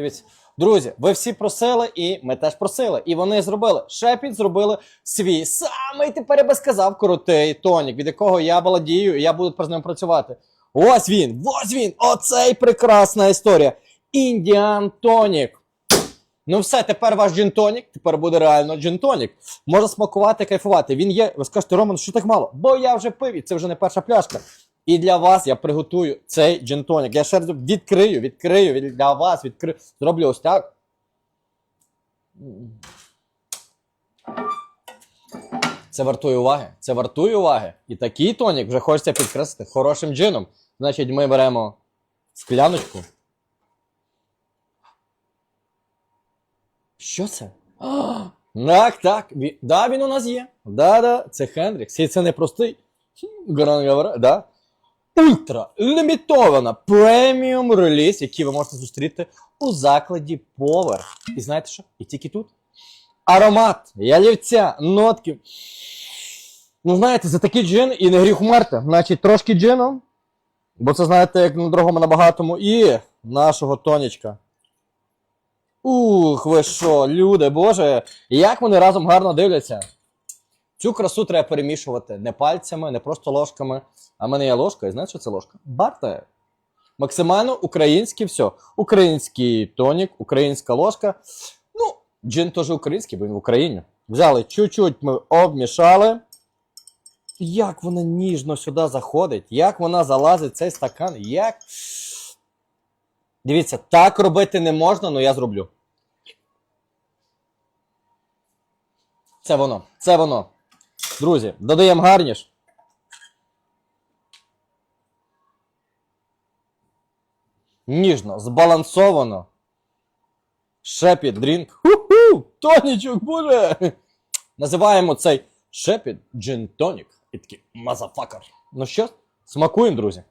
Дивіться, друзі, ви всі просили, і ми теж просили. І вони зробили. Шепіт зробили свій самий тепер я би сказав крутий тонік, від якого я баладію, і я буду з ним працювати. Ось він, ось він! Оцей прекрасна історія. Індіан тонік. Ну все, тепер ваш джин-тонік, тепер буде реально джин-тонік. Може смакувати, кайфувати. Він є. Ви скажете, Роман, що так мало? Бо я вже пив, і це вже не перша пляшка. І для вас я приготую цей джин-тонік. Я ще раз відкрию, відкрию для вас, відкрию. Зроблю ось так. Це вартує уваги. Це вартує уваги. І такий тонік вже хочеться підкреслити хорошим джином. Значить, ми беремо скляночку. Що це? Так, так. Да, він у нас є. Да, да, це Хендрікс. І це не простий. Гран да. Ультра лімітована преміум реліз, який ви можете зустріти у закладі Power. І знаєте що? І тільки тут. Аромат, ялівця, нотки. Ну, знаєте, за такий джин і не гріх умерти. Значить, трошки джину. Бо це, знаєте, як на дорогому на багатому. І нашого тонічка. Ух, ви що, люди, боже, як вони разом гарно дивляться. Цю красу треба перемішувати не пальцями, не просто ложками. А в мене є ложка, і знаєте, що це ложка? Барте. Максимально українське все. Український тонік, українська ложка. Ну, джин теж український, бо він в Україні. Взяли чуть-чуть, ми обмішали. Як вона ніжно сюди заходить, як вона залазить в цей стакан, як. Дивіться, так робити не можна, але я зроблю. Це воно. Це воно. Друзі, додаємо гарніш. Ніжно, збалансовано. Шепіт дрінк. Ху-ху! Тонічок, боже! Називаємо цей шепіт джин тонік. І такий мазафакер. Ну що, смакуємо, друзі.